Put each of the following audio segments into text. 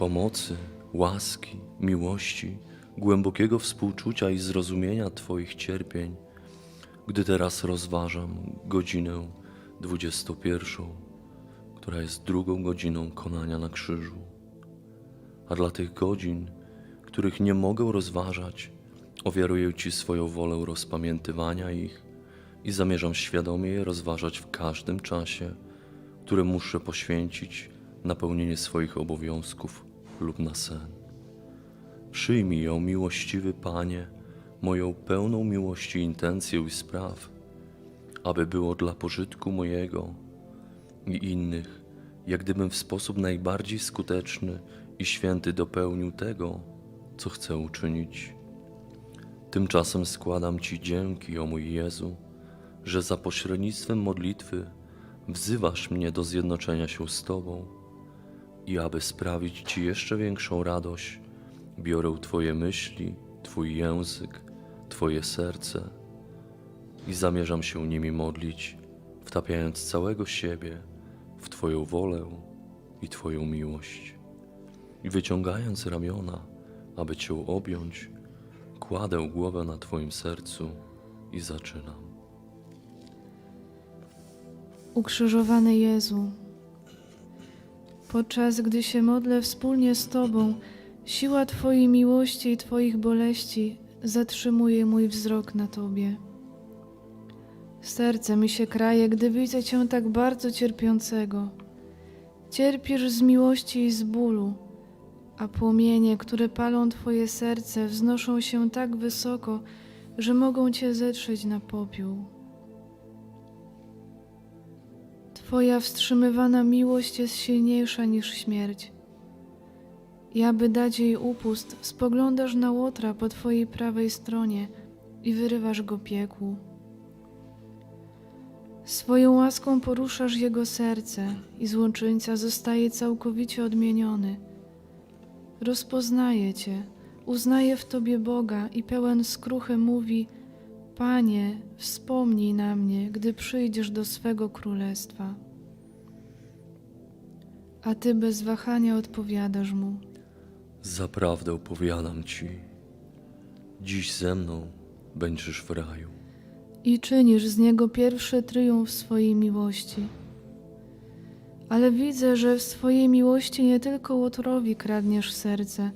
pomocy, łaski, miłości, głębokiego współczucia i zrozumienia Twoich cierpień, gdy teraz rozważam godzinę 21, która jest drugą godziną konania na krzyżu. A dla tych godzin, których nie mogę rozważać, ofiaruję Ci swoją wolę rozpamiętywania ich i zamierzam świadomie je rozważać w każdym czasie, który muszę poświęcić na pełnienie swoich obowiązków lub na sen. Przyjmij ją, miłościwy Panie, moją pełną miłości intencję i spraw, aby było dla pożytku mojego i innych, jak gdybym w sposób najbardziej skuteczny i święty dopełnił tego, co chcę uczynić. Tymczasem składam Ci dzięki, o mój Jezu, że za pośrednictwem modlitwy wzywasz mnie do zjednoczenia się z Tobą i aby sprawić Ci jeszcze większą radość, biorę Twoje myśli, Twój język, Twoje serce i zamierzam się nimi modlić, wtapiając całego siebie w Twoją wolę i Twoją miłość. I wyciągając ramiona, aby Cię objąć, kładę głowę na Twoim sercu i zaczynam. Ukrzyżowany Jezu, podczas gdy się modlę wspólnie z Tobą, siła Twojej miłości i Twoich boleści zatrzymuje mój wzrok na Tobie. Serce mi się kraje, gdy widzę Cię tak bardzo cierpiącego. Cierpisz z miłości i z bólu, a płomienie, które palą Twoje serce, wznoszą się tak wysoko, że mogą Cię zetrzeć na popiół. Twoja wstrzymywana miłość jest silniejsza niż śmierć. I aby dać jej upust, spoglądasz na łotra po Twojej prawej stronie i wyrywasz go piekłu. Swoją łaską poruszasz jego serce i złoczyńca zostaje całkowicie odmieniony. Rozpoznaje Cię, uznaje w Tobie Boga i pełen skruchy mówi Panie, wspomnij na mnie, gdy przyjdziesz do swego królestwa. A Ty bez wahania odpowiadasz mu. Zaprawdę powiadam Ci, dziś ze mną będziesz w raju. i czynisz z niego pierwszy triumf swojej miłości. Ale widzę, że w swojej miłości nie tylko łotrowi kradniesz serce,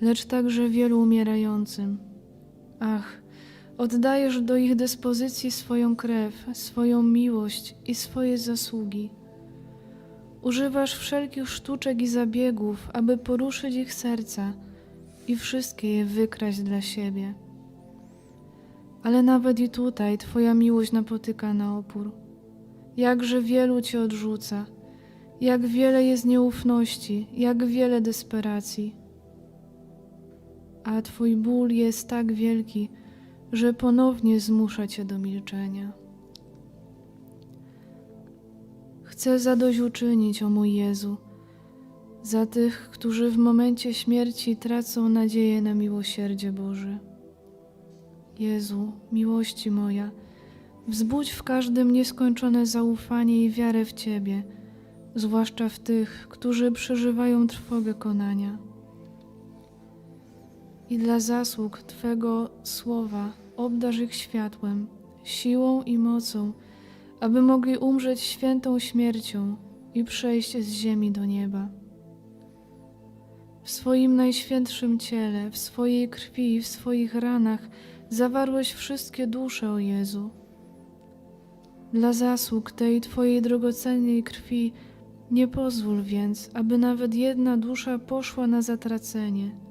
lecz także wielu umierającym. Ach, oddajesz do ich dyspozycji swoją krew, swoją miłość i swoje zasługi. Używasz wszelkich sztuczek i zabiegów, aby poruszyć ich serca i wszystkie je wykraść dla siebie. Ale nawet i tutaj Twoja miłość napotyka na opór. Jakże wielu Cię odrzuca, jak wiele jest nieufności, jak wiele desperacji. A Twój ból jest tak wielki, że ponownie zmusza Cię do milczenia. Chcę zadośćuczynić, o mój Jezu, za tych, którzy w momencie śmierci tracą nadzieję na miłosierdzie Boże. Jezu, miłości moja, wzbudź w każdym nieskończone zaufanie i wiarę w Ciebie, zwłaszcza w tych, którzy przeżywają trwogę konania. I dla zasług Twego słowa obdarz ich światłem, siłą i mocą, aby mogli umrzeć świętą śmiercią i przejść z ziemi do nieba. W swoim najświętszym ciele, w swojej krwi i w swoich ranach zawarłeś wszystkie dusze, o Jezu. Dla zasług tej Twojej drogocennej krwi nie pozwól więc, aby nawet jedna dusza poszła na zatracenie.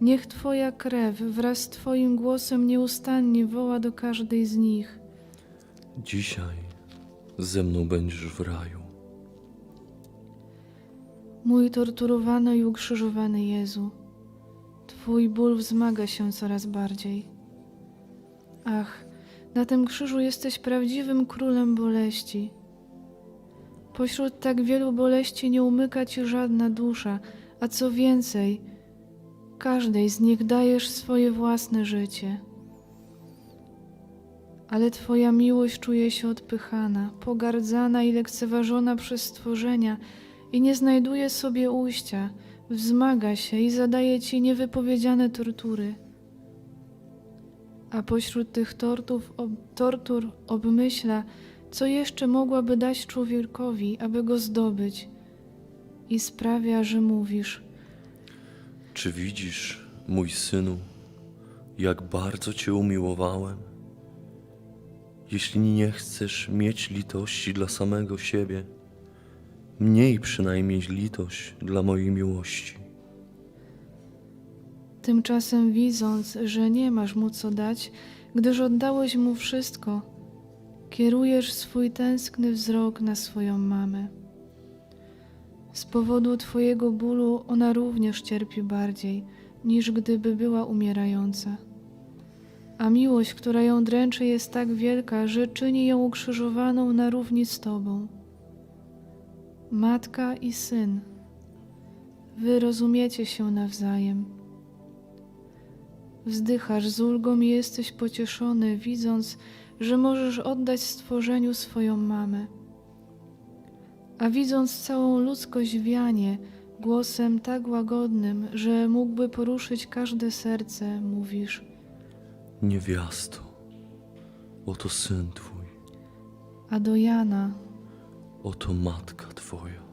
Niech Twoja krew wraz z Twoim głosem nieustannie woła do każdej z nich. Dzisiaj ze mną będziesz w raju. Mój torturowany i ukrzyżowany Jezu, Twój ból wzmaga się coraz bardziej. Ach, na tym krzyżu jesteś prawdziwym królem boleści. Pośród tak wielu boleści nie umyka Ci żadna dusza, a co więcej, każdej z nich dajesz swoje własne życie. Ale Twoja miłość czuje się odpychana, pogardzana i lekceważona przez stworzenia i nie znajduje sobie ujścia, wzmaga się i zadaje Ci niewypowiedziane tortury. A pośród tych tortów, ob, tortur obmyśla, co jeszcze mogłaby dać człowiekowi, aby go zdobyć, i sprawia, że mówisz: Czy widzisz, mój synu, jak bardzo Cię umiłowałem? Jeśli nie chcesz mieć litości dla samego siebie, mniej przynajmniej litość dla mojej miłości. Tymczasem widząc, że nie masz mu co dać, gdyż oddałeś mu wszystko, kierujesz swój tęskny wzrok na swoją mamę. Z powodu Twojego bólu ona również cierpi bardziej, niż gdyby była umierająca. A miłość, która ją dręczy, jest tak wielka, że czyni ją ukrzyżowaną na równi z Tobą. Matka i syn, wy rozumiecie się nawzajem. Wzdychasz z ulgą i jesteś pocieszony, widząc, że możesz oddać stworzeniu swoją mamę. A widząc całą ludzkość wianie, głosem tak łagodnym, że mógłby poruszyć każde serce, mówisz: Niewiasto, oto syn Twój, A do Jana, oto matka Twoja.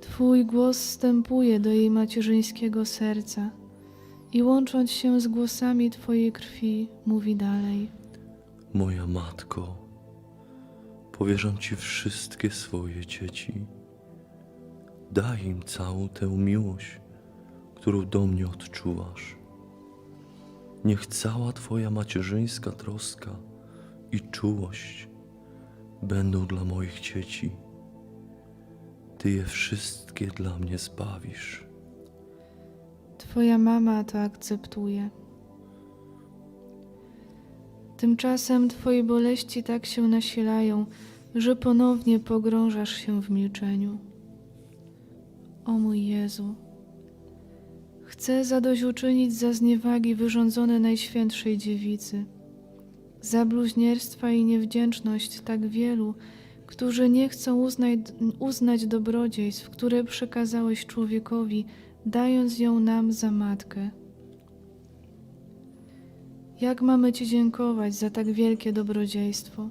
Twój głos wstępuje do jej macierzyńskiego serca i łącząc się z głosami Twojej krwi, mówi dalej. Moja matko, powierzam Ci wszystkie swoje dzieci. Daj im całą tę miłość, którą do mnie odczuwasz. Niech cała Twoja macierzyńska troska i czułość będą dla moich dzieci. Ty je wszystkie dla mnie zbawisz. Twoja mama to akceptuje. Tymczasem Twoje boleści tak się nasilają, że ponownie pogrążasz się w milczeniu. O mój Jezu, chcę zadośćuczynić za zniewagi wyrządzone Najświętszej Dziewicy, za bluźnierstwa i niewdzięczność tak wielu, którzy nie chcą uznać, uznać dobrodziejstw, które przekazałeś człowiekowi, dając ją nam za matkę. Jak mamy Ci dziękować za tak wielkie dobrodziejstwo?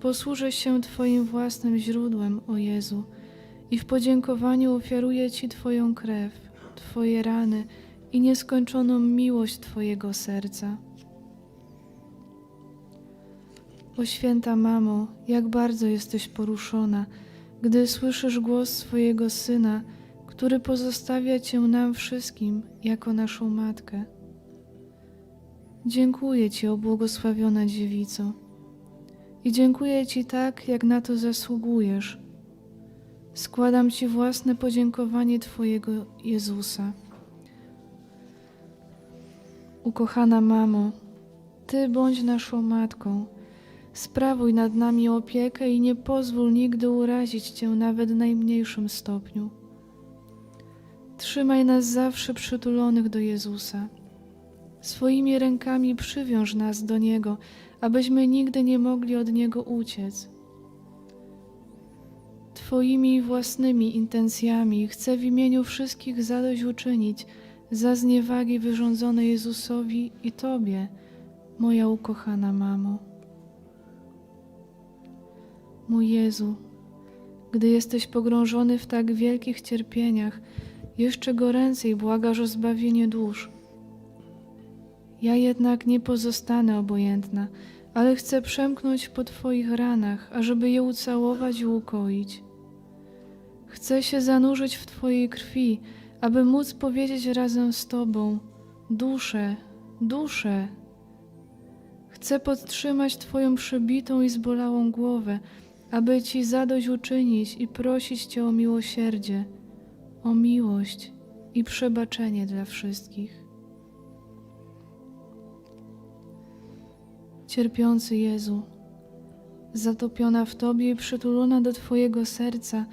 Posłużę się Twoim własnym źródłem, o Jezu, i w podziękowaniu ofiaruję Ci Twoją krew, Twoje rany i nieskończoną miłość Twojego serca. O święta mamo, jak bardzo jesteś poruszona, gdy słyszysz głos swojego syna, który pozostawia Cię nam wszystkim jako naszą matkę. Dziękuję Ci, o błogosławiona dziewico, i dziękuję Ci tak, jak na to zasługujesz. Składam Ci własne podziękowanie Twojego Jezusa. Ukochana mamo, Ty bądź naszą matką. Sprawuj nad nami opiekę i nie pozwól nigdy urazić Cię nawet w najmniejszym stopniu. Trzymaj nas zawsze przytulonych do Jezusa. Swoimi rękami przywiąż nas do Niego, abyśmy nigdy nie mogli od Niego uciec. Twoimi własnymi intencjami chcę w imieniu wszystkich zadośćuczynić za zniewagi wyrządzone Jezusowi i Tobie, moja ukochana mamo. Mój Jezu, gdy jesteś pogrążony w tak wielkich cierpieniach, jeszcze goręcej błagasz o zbawienie dusz. Ja jednak nie pozostanę obojętna, ale chcę przemknąć po Twoich ranach, ażeby je ucałować i ukoić. Chcę się zanurzyć w Twojej krwi, aby móc powiedzieć razem z Tobą: Duszę, duszę. Chcę podtrzymać Twoją przebitą i zbolałą głowę, aby Ci zadośćuczynić i prosić Cię o miłosierdzie, o miłość i przebaczenie dla wszystkich. Cierpiący Jezu, zatopiona w Tobie i przytulona do Twojego serca,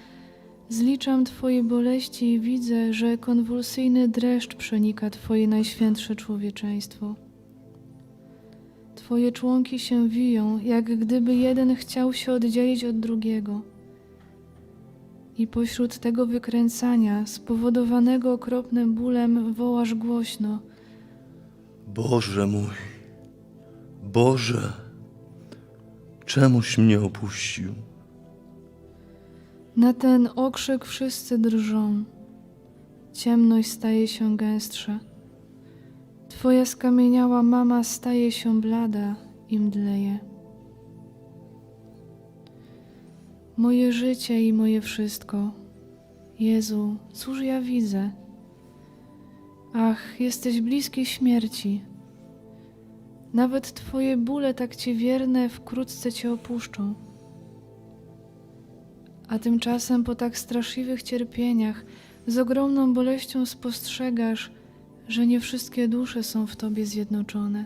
zliczam Twoje boleści i widzę, że konwulsyjny dreszcz przenika Twoje najświętsze człowieczeństwo. Twoje członki się wiją, jak gdyby jeden chciał się oddzielić od drugiego. I pośród tego wykręcania, spowodowanego okropnym bólem, wołasz głośno: Boże mój, Boże, czemuś mnie opuścił? Na ten okrzyk wszyscy drżą. Ciemność staje się gęstsza. Twoja skamieniała mama staje się blada i mdleje. Moje życie i moje wszystko. Jezu, cóż ja widzę? Ach, jesteś bliski śmierci. Nawet Twoje bóle tak Ci wierne wkrótce Cię opuszczą. A tymczasem po tak straszliwych cierpieniach, z ogromną boleścią spostrzegasz, że nie wszystkie dusze są w Tobie zjednoczone,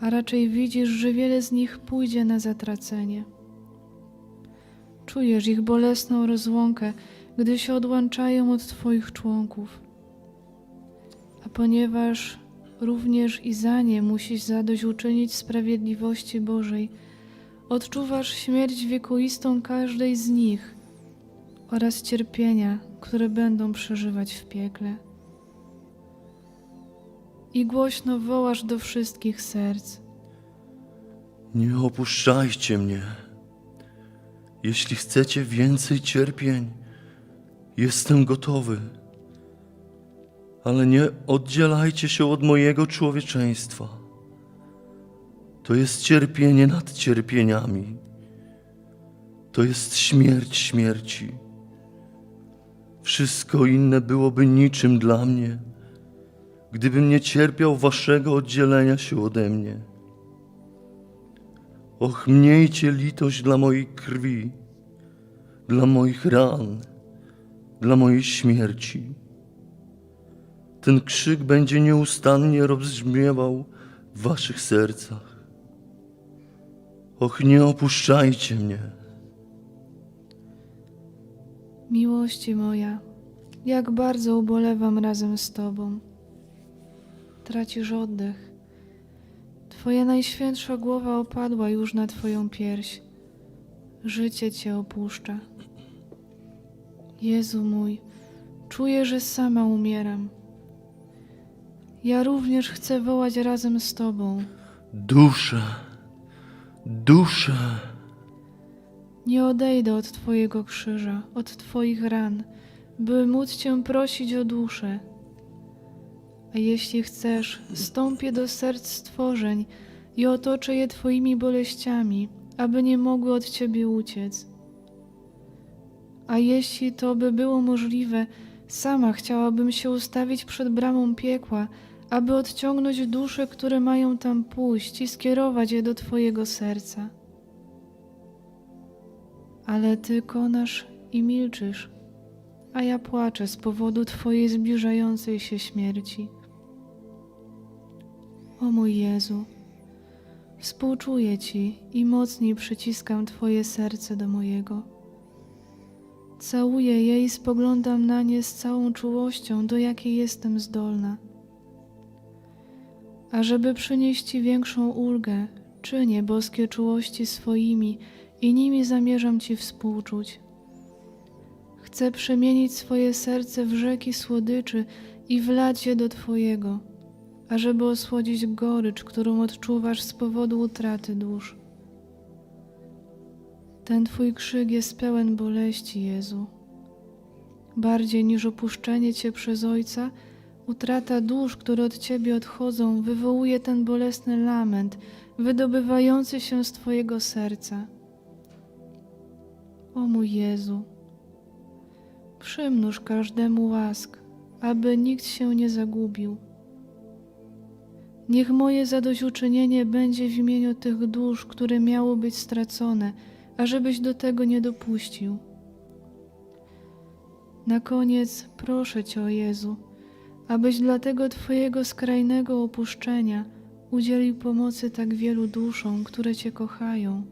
a raczej widzisz, że wiele z nich pójdzie na zatracenie. Czujesz ich bolesną rozłąkę, gdy się odłączają od Twoich członków. A ponieważ również i za nie musisz zadośćuczynić sprawiedliwości Bożej, Odczuwasz śmierć wiekuistą każdej z nich oraz cierpienia, które będą przeżywać w piekle. I głośno wołasz do wszystkich serc. Nie opuszczajcie mnie. Jeśli chcecie więcej cierpień, jestem gotowy. Ale nie oddzielajcie się od mojego człowieczeństwa. To jest cierpienie nad cierpieniami. To jest śmierć śmierci. Wszystko inne byłoby niczym dla mnie, gdybym nie cierpiał waszego oddzielenia się ode mnie. Och, miejcie litość dla mojej krwi, dla moich ran, dla mojej śmierci. Ten krzyk będzie nieustannie rozbrzmiewał w waszych sercach. Och, nie opuszczajcie mnie. Miłości moja, jak bardzo ubolewam razem z Tobą. Tracisz oddech. Twoja najświętsza głowa opadła już na Twoją pierś. Życie Cię opuszcza. Jezu mój, czuję, że sama umieram. Ja również chcę wołać razem z Tobą. Duszę, duszę, Nie odejdę od Twojego krzyża, od Twoich ran, by móc Cię prosić o duszę. A jeśli chcesz, stąpię do serc stworzeń i otoczę je Twoimi boleściami, aby nie mogły od Ciebie uciec. A jeśli to by było możliwe, sama chciałabym się ustawić przed bramą piekła, aby odciągnąć dusze, które mają tam pójść i skierować je do Twojego serca ale ty konasz i milczysz, a ja płaczę z powodu Twojej zbliżającej się śmierci. O mój Jezu, współczuję Ci i mocniej przyciskam Twoje serce do mojego. Całuję je i spoglądam na nie z całą czułością, do jakiej jestem zdolna. A żeby przynieść Ci większą ulgę, czynię boskie czułości swoimi i nimi zamierzam Ci współczuć. Chcę przemienić swoje serce w rzeki słodyczy i wlać je do Twojego, ażeby osłodzić gorycz, którą odczuwasz z powodu utraty dusz. Ten Twój krzyk jest pełen boleści, Jezu. Bardziej niż opuszczenie Cię przez Ojca, utrata dusz, które od Ciebie odchodzą, wywołuje ten bolesny lament, wydobywający się z Twojego serca. O mój Jezu, przymnóż każdemu łask, aby nikt się nie zagubił. Niech moje zadośćuczynienie będzie w imieniu tych dusz, które miało być stracone, ażebyś do tego nie dopuścił. Na koniec proszę Cię o Jezu, abyś dla tego Twojego skrajnego opuszczenia udzielił pomocy tak wielu duszom, które Cię kochają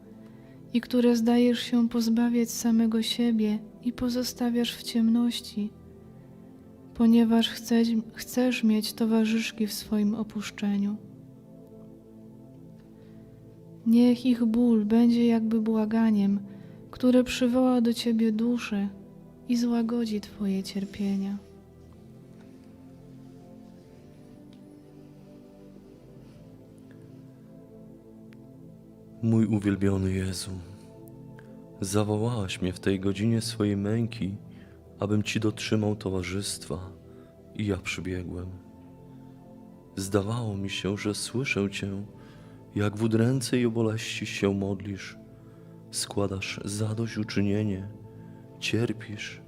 i które zdajesz się pozbawiać samego siebie i pozostawiasz w ciemności, ponieważ chcesz, chcesz mieć towarzyszki w swoim opuszczeniu. Niech ich ból będzie jakby błaganiem, które przywoła do Ciebie duszę i złagodzi Twoje cierpienia. Mój uwielbiony Jezu, zawołałaś mnie w tej godzinie swojej męki, abym Ci dotrzymał towarzystwa i ja przybiegłem. Zdawało mi się, że słyszę Cię, jak w udręce i boleści się modlisz, składasz zadośćuczynienie, cierpisz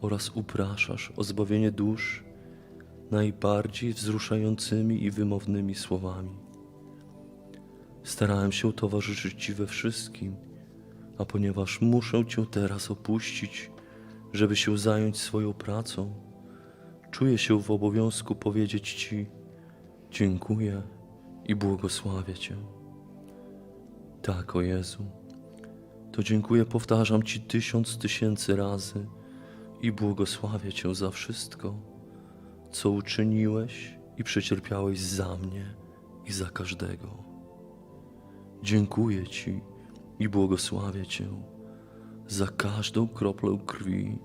oraz upraszasz o zbawienie dusz najbardziej wzruszającymi i wymownymi słowami. Starałem się towarzyszyć Ci we wszystkim, a ponieważ muszę Cię teraz opuścić, żeby się zająć swoją pracą, czuję się w obowiązku powiedzieć Ci dziękuję i błogosławię Cię. Tak, o Jezu, to dziękuję powtarzam Ci tysiąc tysięcy razy i błogosławię Cię za wszystko, co uczyniłeś i przecierpiałeś za mnie i za każdego. Dziękuję Ci i błogosławię Cię za każdą kroplę krwi,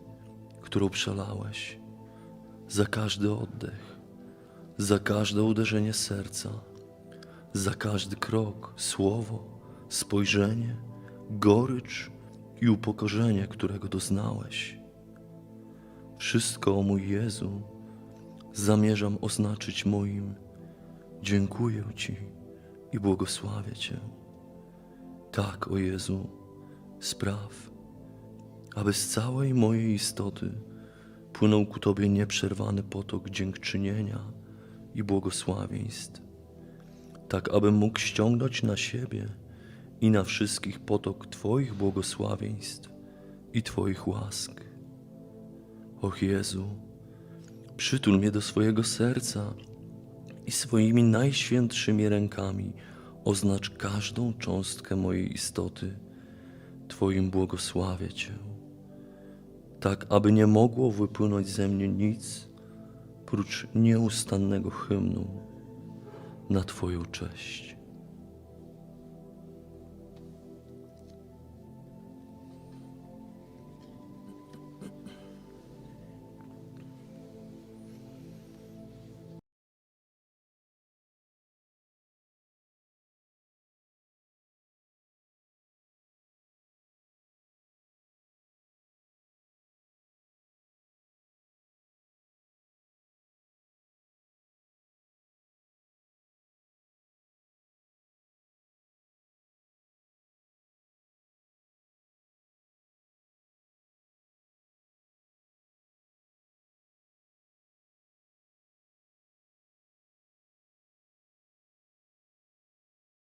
którą przelałeś, za każdy oddech, za każde uderzenie serca, za każdy krok, słowo, spojrzenie, gorycz i upokorzenie, którego doznałeś. Wszystko, o mój Jezu, zamierzam oznaczyć moim dziękuję Ci i błogosławię Cię. Tak, o Jezu, spraw, aby z całej mojej istoty płynął ku Tobie nieprzerwany potok dziękczynienia i błogosławieństw, tak abym mógł ściągnąć na siebie i na wszystkich potok Twoich błogosławieństw i Twoich łask. Och Jezu, przytul mnie do swojego serca i swoimi najświętszymi rękami oznacz każdą cząstkę mojej istoty Twoim błogosławię Cię, tak aby nie mogło wypłynąć ze mnie nic prócz nieustannego hymnu na Twoją cześć.